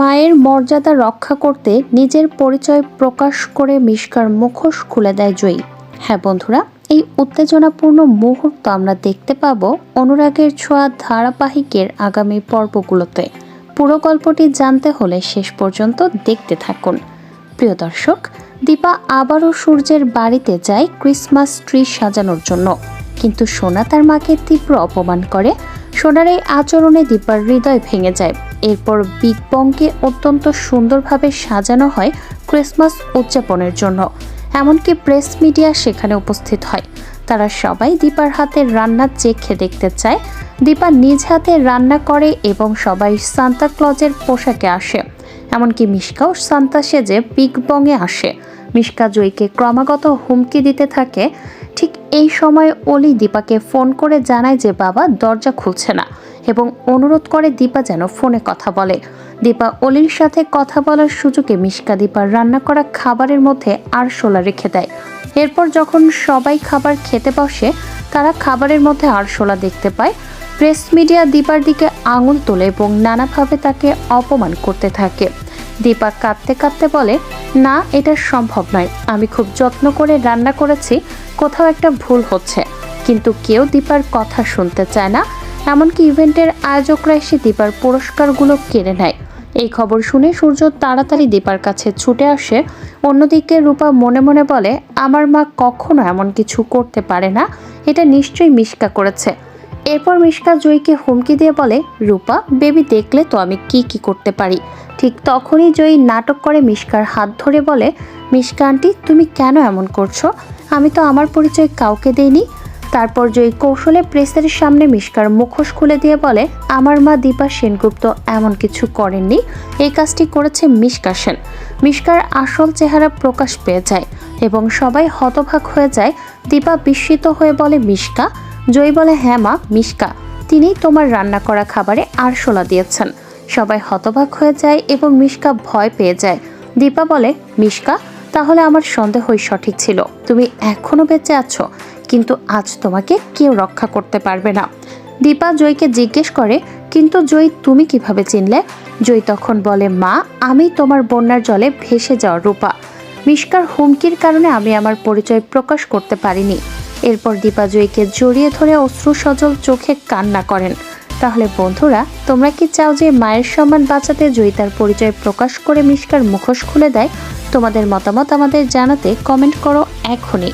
মায়ের মর্যাদা রক্ষা করতে নিজের পরিচয় প্রকাশ করে মিষ্কার মুখোশ খুলে দেয় জয়ী। হ্যাঁ বন্ধুরা, এই উত্তেজনাপূর্ণ মুহূর্ত আমরা দেখতে পাবো অনুরাগের ছোঁয়া ধারাবাহিকের আগামী পর্বগুলোতে। পুরো গল্পটি জানতে হলে শেষ পর্যন্ত দেখতে থাকুন। প্রিয় দর্শক, দীপা আবারও সূর্যের বাড়িতে যায় ক্রিসমাস ট্রি সাজানোর জন্য। কিন্তু সোনা তার মাকে তীব্র অপমান করে সোনার এই আচরণে দীপার হৃদয় ভেঙে যায়। এরপর বিগ বংকে অত্যন্ত সুন্দরভাবে সাজানো হয় ক্রিসমাস উদযাপনের জন্য। এমনকি প্রেস মিডিয়া সেখানে উপস্থিত হয়। তারা সবাই দীপার হাতের রান্না চেখে দেখতে চায়। দীপা নিজ হাতে রান্না করে এবং সবাই সান্তা ক্লজের পোশাকে আসে। এমনকি মিশকাও সান্তা সেজে বিগ বংয়ে আসে। মিশকা জয়ীকে ক্রমাগত হুমকি দিতে থাকে। এই সময় অলি দীপাকে ফোন করে জানায় যে বাবা দরজা খুলছে না এবং অনুরোধ করে দীপা যেন ফোনে কথা বলে। দীপা অলির সাথে কথা বলার সুযোগে মিশকা দীপার রান্না করা খাবারের মধ্যে আরশোলা রেখে দেয়। এরপর যখন সবাই খাবার খেতে বসে, তারা খাবারের মধ্যে আরশোলা দেখতে পায়। প্রেস মিডিয়া দীপার দিকে আঙুল তোলে এবং নানাভাবে তাকে অপমান করতে থাকে। দীপা কাঁদতে কাঁদতে বলে, না, এটা সম্ভব নয়। আমি খুব যত্ন করে রান্না করেছি, কোথাও একটা ভুল হচ্ছে। কিন্তু কেউ দীপার কথা শুনতে চায় না। এমনকি ইভেন্টের আয়োজকরা এসে দীপার পুরস্কারগুলো কেড়ে নেয়। এই খবর শুনে সূর্য তাড়াতাড়ি দীপার কাছে ছুটে আসে। অন্যদিকে রূপা মনে মনে বলে, আমার মা কখনো এমন কিছু করতে পারে না। এটা নিশ্চয়ই মিশকা করেছে। এরপর মিশকা জয়ীকে হুমকি দিয়ে বলে, রূপা, বেবি দেখলে তো আমি কি কি করতে পারি? ঠিক তখনই জয়ী নাটক করে মিশকার হাত ধরে বলে, মিশকা আন্টি, তুমি কেন এমন করছ? আমি তো আমার পরিচয় কাউকে দেইনি। তারপর জয়ী কৌশলে প্রেসের সামনে মিশকার মুখোশ খুলে দিয়ে বলে, আমার মা দীপা সেনগুপ্ত এমন কিছু করেননি। এই কাজটি করেছে মিশকা সেন। মিশকার আসল চেহারা প্রকাশ পেয়ে যায় এবং সবাই হতভাগ হয়ে যায়। দীপা বিস্মিত হয়ে বলে, মিশকা জয়ী বলে হ্যাঁ মা, মিশকা। তিনি তোমার রান্না করা খাবারে আরশোলা দিয়েছেন। সবাই হতবাক হয়ে যায় এবং মিশকা ভয় পেয়ে যায়। দীপা বলে, মিশকা, তাহলে আমার সন্দেহই সঠিক ছিল। তুমি এখনও বেঁচে আছো, কিন্তু আজ তোমাকে কেউ রক্ষা করতে পারবে না। দীপা জয়কে জিজ্ঞেস করে, কিন্তু জয়, তুমি কীভাবে চিনলে? জয় তখন বলে, মা, আমি তোমার বন্যার জলে ভেসে যাওয়া রূপা। মিশকার হুমকির কারণে আমি আমার পরিচয় প্রকাশ করতে পারিনি। এরপর দীপা জয়ীকে জড়িয়ে ধরে অশ্রু সজল চোখে কান্না করেন। তাহলে বন্ধুরা, তোমরা কি চাও যে মায়ের সম্মান বাঁচাতে জয়ী তার পরিচয় প্রকাশ করে মিশকার মুখোশ খুলে দেয়? তোমাদের মতামত আমাদের জানাতে কমেন্ট করো এখনই।